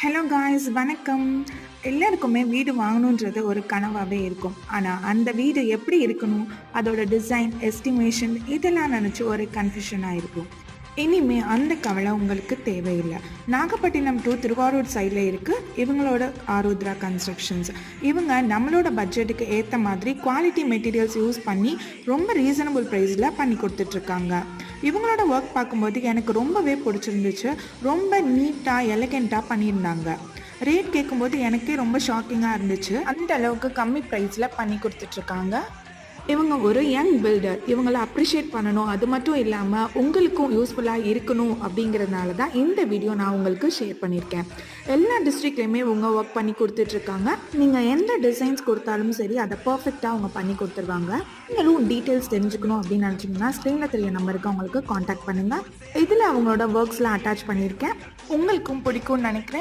Hello guys வணக்கம். எல்லாருக்குமே வீடு வாங்கணுன்றது ஒரு கனவாகவே இருக்கும். ஆனால் அந்த வீடு எப்படி இருக்கணும்? அதோட டிசைன் எஸ்டிமேஷன் இதெல்லாம் நினச்சி ஒரு கன்ஃபியூஷனாக இருக்கும். இனிமே அந்த கவலை உங்களுக்கு தேவையில்லை. நாகப்பட்டினம் டு திருவாரூர் சைடில் இருக்குது இவங்களோட ஆருத்ரா கன்ஸ்ட்ரக்ஷன்ஸ் இவங்க நம்மளோட பட்ஜெட்டுக்கு ஏற்ற மாதிரி குவாலிட்டி மெட்டீரியல்ஸ் யூஸ் பண்ணி ரொம்ப ரீசனபிள் ப்ரைஸில் பண்ணி கொடுத்துட்ருக்காங்க இவங்களோட ஒர்க் பார்க்கும்போது எனக்கு ரொம்பவே பிடிச்சிருந்துச்சு. ரொம்ப நீட்டாக எலகெண்ட்டாக பண்ணியிருந்தாங்க. ரேட் கேட்கும்போது எனக்கே ரொம்ப ஷாக்கிங்காக இருந்துச்சு. அந்த அளவுக்கு கம்மி ப்ரைஸில் பண்ணி கொடுத்துட்ருக்காங்க. இவங்க ஒரு யங் பில்டர் இவங்களை அப்ரிஷியேட் பண்ணணும். அது மட்டும் இல்லாமல் உங்களுக்கும் யூஸ்ஃபுல்லாக இருக்கணும் அப்படிங்கிறதுனால தான் இந்த வீடியோ நான் உங்களுக்கு ஷேர் பண்ணியிருக்கேன். எல்லா டிஸ்ட்ரிக்ட்லேயுமே இவங்க ஒர்க் பண்ணி கொடுத்துட்ருக்காங்க. நீங்கள் எந்த டிசைன்ஸ் கொடுத்தாலும் சரி அதை பர்ஃபெக்டாக அவங்க பண்ணி கொடுத்துருவாங்க. நீங்களும் டீட்டெயில்ஸ் தெரிஞ்சுக்கணும் அப்படின்னு நினச்சிங்கன்னா ஸ்க்ரீனில் தெரிய நம்பருக்கு அவங்களுக்கு காண்டாக்ட் பண்ணுங்கள் இதில் அவங்களோட ஒர்க்ஸ்லாம் அட்டாச் பண்ணியிருக்கேன். உங்களுக்கும் பிடிக்கும்னு நினைக்கிறேன்.